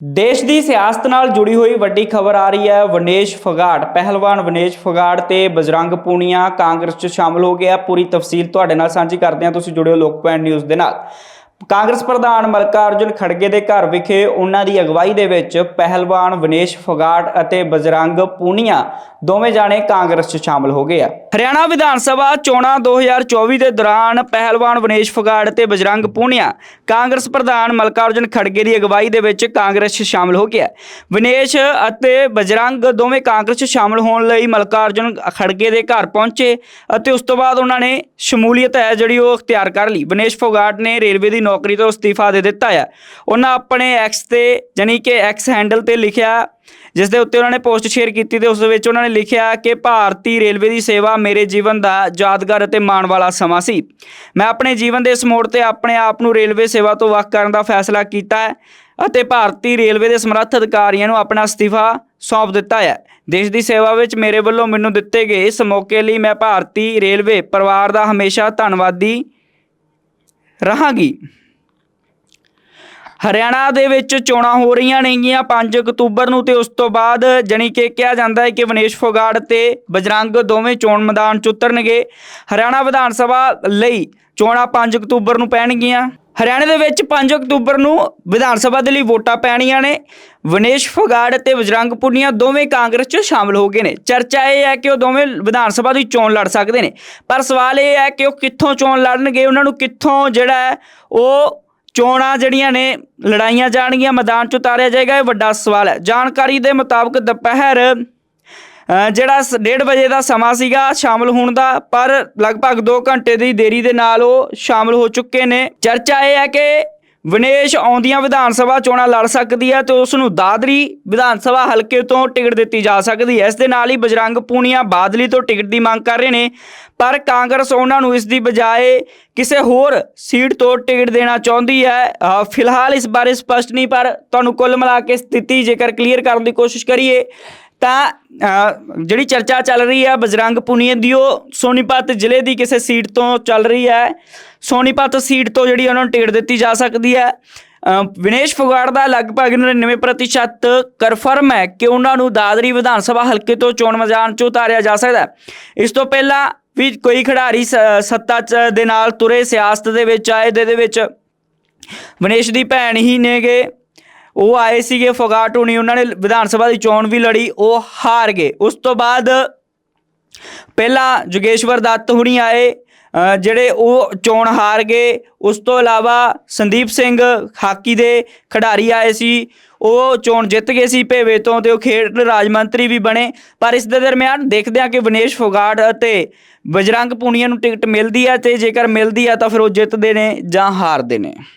ਦੇਸ਼ ਦੀ ਸਿਆਸਤ ਨਾਲ ਜੁੜੀ ਹੋਈ ਵੱਡੀ ਖਬਰ ਆ ਰਹੀ ਹੈ ਵਨੇਸ਼ ਫਗਾੜ, ਪਹਿਲਵਾਨ ਵਨੇਸ਼ ਫਗਾੜ ਤੇ ਬਜਰੰਗ ਪੂਨੀਆ ਕਾਂਗਰਸ 'ਚ ਸ਼ਾਮਲ ਹੋ ਗਿਆ। ਪੂਰੀ ਤਫਸੀਲ ਤੁਹਾਡੇ ਨਾਲ ਸਾਂਝੀ ਕਰਦੇ ਹਾਂ, ਤੁਸੀਂ ਜੁੜਿਓ ਲੋਕ ਪੁਆਇੰਟ ਨਿਊਜ਼ ਦੇ ਨਾਲ। ਕਾਂਗਰਸ ਪ੍ਰਧਾਨ ਮਲਕਾਰਜੁਨ ਖੜਗੇ ਦੇ ਘਰ ਵਿਖੇ ਉਹਨਾਂ ਦੀ ਅਗਵਾਈ ਦੇ ਵਿੱਚ ਪਹਿਲਵਾਨ ਵਨੇਸ਼ ਫਗਾੜ ਅਤੇ ਬਜਰੰਗ ਪੂਨੀਆ ਦੋਵੇਂ ਜਾਣੇ ਕਾਂਗਰਸ 'ਚ ਸ਼ਾਮਲ ਹੋ ਗਏ ਆ। ਹਰਿਆਣਾ ਵਿਧਾਨ ਸਭਾ ਚੋਣਾਂ 2024 ਦੇ ਦੌਰਾਨ ਪਹਿਲਵਾਨ ਵਨੇਸ਼ ਫਗਾੜ ਤੇ ਬਜਰੰਗ ਪੂਨੀਆ, ਕਾਂਗਰਸ ਪ੍ਰਧਾਨ ਮਲਕਾਰਜੁਨ ਖੜਗੇ ਦੀ ਅਗਵਾਈ ਦੇ ਵਿੱਚ ਕਾਂਗਰਸ 'ਚ ਸ਼ਾਮਲ ਹੋ ਗਿਆ। ਵਿਨੇਸ਼ ਅਤੇ ਬਜਰੰਗ ਦੋਵੇਂ ਕਾਂਗਰਸ 'ਚ ਸ਼ਾਮਲ ਹੋਣ ਲਈ ਮਲਕਾਰਜੁਨ ਖੜਗੇ ਦੇ ਘਰ ਪਹੁੰਚੇ ਅਤੇ ਉਸ ਤੋਂ ਬਾਅਦ ਉਹਨਾਂ ਨੇ ਸ਼ਮੂਲੀਅਤ ਹੈ ਜਿਹੜੀ ਉਹ ਅਖਤਿਆਰ ਕਰ ਲਈ। ਵਿਨੇਸ਼ ਫੋਗਾਟ ਨੇ ਰੇਲਵੇ ਦੀ ਨੌਕਰੀ ਤੋਂ ਅਸਤੀਫਾ ਦੇ ਦਿੱਤਾ ਹੈ ਉਹਨਾਂ ਆਪਣੇ ਐਕਸ ਤੇ ਜਾਣੀ ਕਿ ਐਕਸ ਹੈਂਡਲ ਤੇ ਲਿਖਿਆ ਜਿਸ ਦੇ ਉੱਤੇ ਉਹਨਾਂ ਨੇ ਪੋਸਟ ਸ਼ੇਅਰ ਕੀਤੀ ਤੇ ਉਸ ਦੇ ਵਿੱਚ ਉਹਨਾਂ ਨੇ ਲਿਖਿਆ ਕਿ ਭਾਰਤੀ ਰੇਲਵੇ ਦੀ ਸੇਵਾ ਮੇਰੇ ਜੀਵਨ ਦਾ ਯਾਦਗਾਰ ਅਤੇ ਮਾਣ ਵਾਲਾ ਸਮਾਂ ਸੀ। ਮੈਂ ਆਪਣੇ ਜੀਵਨ ਦੇ ਇਸ ਮੋੜ ਤੇ ਆਪਣੇ ਆਪ ਨੂੰ ਰੇਲਵੇ ਸੇਵਾ ਤੋਂ ਵੱਖ ਕਰਨ ਦਾ ਫੈਸਲਾ ਕੀਤਾ ਹੈ ਅਤੇ ਭਾਰਤੀ ਰੇਲਵੇ ਦੇ ਸਮਰੱਥ ਅਧਿਕਾਰੀਆਂ ਨੂੰ ਆਪਣਾ ਅਸਤੀਫਾ ਸੌਂਪ ਦਿੱਤਾ ਹੈ। ਦੇਸ਼ ਦੀ ਸੇਵਾ ਵਿੱਚ ਮੇਰੇ ਵੱਲੋਂ ਮੈਨੂੰ ਦਿੱਤੇ ਗਏ ਇਸ ਮੌਕੇ ਲਈ ਮੈਂ ਭਾਰਤੀ ਰੇਲਵੇ ਪਰਿਵਾਰ ਦਾ ਹਮੇਸ਼ਾ ਧੰਨਵਾਦੀ ਰਹਾਂਗੀ। ਹਰਿਆਣਾ ਦੇ ਵਿੱਚ ਚੋਣਾਂ ਹੋ ਰਹੀਆਂ ਨੇਗੀਆਂ 5 ਅਕਤੂਬਰ ਨੂੰ ਤੇ ਉਸ ਤੋਂ ਬਾਅਦ ਜਣੀ ਕਿ ਕਿਹਾ ਜਾਂਦਾ ਹੈ ਕਿ ਵਨੇਸ਼ ਫੋਗਾੜ ਤੇ ਬਜਰੰਗ ਦੋਵੇਂ ਚੋਣ ਮੈਦਾਨ 'ਚ ਉਤਰਨਗੇ। ਹਰਿਆਣਾ ਵਿਧਾਨ ਸਭਾ ਲਈ ਚੋਣਾਂ 5 ਅਕਤੂਬਰ ਨੂੰ ਪੈਣਗੀਆਂ। ਹਰਿਆਣੇ ਦੇ ਵਿੱਚ 5 ਅਕਤੂਬਰ ਨੂੰ ਵਿਧਾਨ ਸਭਾ ਦੇ ਲਈ ਵੋਟਾਂ ਪੈਣੀਆਂ ਨੇ। ਵਨੇਸ਼ ਫੋਗਾੜ ਅਤੇ ਬਜਰੰਗ ਪੁਨੀਆ ਦੋਵੇਂ ਕਾਂਗਰਸ 'ਚ ਸ਼ਾਮਲ ਹੋ ਗਏ ਨੇ। ਚਰਚਾ ਇਹ ਹੈ ਕਿ ਉਹ ਦੋਵੇਂ ਵਿਧਾਨ ਸਭਾ ਦੀ ਚੋਣ ਲੜ ਸਕਦੇ ਨੇ। ਪਰ ਸਵਾਲ ਇਹ ਹੈ ਕਿ ਉਹ ਕਿੱਥੋਂ ਚੋਣ ਲੜਨਗੇ? ਉਹਨਾਂ ਨੂੰ ਕਿੱਥੋਂ ਜਿਹੜਾ ਹੈ ਉਹ ਚੋਣਾਂ ਜਿਹੜੀਆਂ ਨੇ ਲੜਾਈਆਂ ਜਾਣਗੀਆਂ ਮੈਦਾਨ 'ਚ ਉਤਾਰਿਆ ਜਾਏਗਾ ਇਹ ਵੱਡਾ ਸਵਾਲ ਹੈ। ਜਾਣਕਾਰੀ ਦੇ ਮੁਤਾਬਕ ਦੁਪਹਿਰ ਅ, ਜਿਹੜਾ 1:30 ਵਜੇ ਦਾ ਸਮਾਂ ਸੀਗਾ ਸ਼ਾਮਲ ਹੋਣ ਦਾ ਪਰ ਲਗਭਗ 2 ਘੰਟੇ ਦੀ ਦੇਰੀ ਦੇ ਨਾਲ ਉਹ ਸ਼ਾਮਲ ਹੋ ਚੁੱਕੇ ਨੇ। ਚਰਚਾ ਇਹ ਹੈ ਕਿ ਵਿਨੇਸ਼ ਆਉਂਦੀਆਂ ਵਿਧਾਨ ਸਭਾ ਚੋਣਾਂ ਲੜ ਸਕਦੀ ਹੈ ਤੇ ਉਸ ਨੂੰ ਦਾਦਰੀ ਵਿਧਾਨ ਸਭਾ ਹਲਕੇ ਤੋਂ ਟਿਕਟ ਦਿੱਤੀ ਜਾ ਸਕਦੀ ਹੈ। ਇਸ ਦੇ ਨਾਲ ਹੀ ਬਜਰੰਗ ਪੂਨੀਆ ਬਾਦਲੀ ਤੋਂ ਟਿਕਟ ਦੀ ਮੰਗ ਕਰ ਰਹੇ ਨੇ, ਪਰ ਕਾਂਗਰਸ ਉਹਨਾਂ ਨੂੰ ਇਸ ਦੀ ਬਜਾਏ ਕਿਸੇ ਹੋਰ ਸੀਟ ਤੋਂ ਟਿਕਟ ਦੇਣਾ ਚਾਹੁੰਦੀ ਹੈ। ਫਿਲਹਾਲ ਇਸ ਬਾਰੇ ਸਪਸ਼ਟ ਨਹੀਂ, ਪਰ ਤੁਹਾਨੂੰ ਕੁੱਲ ਮਿਲਾ ਕੇ ਸਥਿਤੀ ਜੇਕਰ ਕਲੀਅਰ ਕਰਨ ਦੀ ਕੋਸ਼ਿਸ਼ ਕਰੀਏ ਤਾਂ ਜਿਹੜੀ ਚਰਚਾ ਚੱਲ ਰਹੀ ਹੈ ਬਜਰੰਗ ਪੁਨੀਆ ਦੀ ਉਹ ਸੋਨੀਪਤ ਜ਼ਿਲ੍ਹੇ ਦੀ ਕਿਸੇ ਸੀਟ ਤੋਂ ਚੱਲ ਰਹੀ ਹੈ। ਸੋਨੀਪਤ ਸੀਟ ਤੋਂ ਜਿਹੜੀ ਉਹਨਾਂ ਨੂੰ ਟਿਕਟ ਦਿੱਤੀ ਜਾ ਸਕਦੀ ਹੈ। ਅ, ਵਿਨੇਸ਼ ਫੋਗਾੜ ਦਾ ਲਗਭਗ 99% ਕਨਫਰਮ ਹੈ ਕਿ ਉਹਨਾਂ ਨੂੰ ਦਾਦਰੀ ਵਿਧਾਨ ਸਭਾ ਹਲਕੇ ਤੋਂ ਚੋਣ ਮੈਦਾਨ 'ਚ ਉਤਾਰਿਆ ਜਾ ਸਕਦਾ ਹੈ। ਇਸ ਤੋਂ ਪਹਿਲਾਂ ਵੀ ਕੋਈ ਖਿਡਾਰੀ ਸ- ਸੱਤਾ 'ਚ ਦੇ ਨਾਲ ਤੁਰੇ ਸਿਆਸਤ ਦੇ ਵਿੱਚ ਆਏ ਦੇ ਦੇ ਵਿੱਚ ਵਿਨੇਸ਼ ਦੀ ਭੈਣ ਹੀ ਨੇਗੇ। ਉਹ ਆਏ ਸੀਗੇ ਫੋਗਾਟ ਹੁਣੀ, ਉਹਨਾਂ ਨੇ ਵਿਧਾਨ ਸਭਾ ਦੀ ਚੋਣ ਵੀ ਲੜੀ, ਉਹ ਹਾਰ ਗਏ। ਉਸ ਤੋਂ ਬਾਅਦ ਪਹਿਲਾਂ ਜੋਗੇਸ਼ਵਰ ਦੱਤ ਹੁਣੀ ਆਏ ਜਿਹੜੇ ਉਹ ਚੋਣ ਹਾਰ ਗਏ। ਉਸ ਤੋਂ ਇਲਾਵਾ ਸੰਦੀਪ ਸਿੰਘ ਹਾਕੀ ਦੇ ਖਿਡਾਰੀ ਆਏ ਸੀ, ਉਹ ਚੋਣ ਜਿੱਤ ਗਏ ਸੀ ਭੇਵੇ ਤੋਂ ਤੇ ਉਹ ਖੇਡ ਰਾਜ ਮੰਤਰੀ ਵੀ ਬਣੇ। ਪਰ ਇਸ ਦੇ ਦਰਮਿਆਨ ਦੇਖਦੇ ਹਾਂ ਕਿ ਵਿਨੇਸ਼ ਫੋਗਾਟ ਅਤੇ ਬਜਰੰਗ ਪੂਨੀਆ ਨੂੰ ਟਿਕਟ ਮਿਲਦੀ ਹੈ ਤੇ ਜੇਕਰ ਮਿਲਦੀ ਹੈ ਤਾਂ ਫਿਰ ਉਹ ਜਿੱਤਦੇ ਨੇ ਜਾਂ ਹਾਰਦੇ ਨੇ।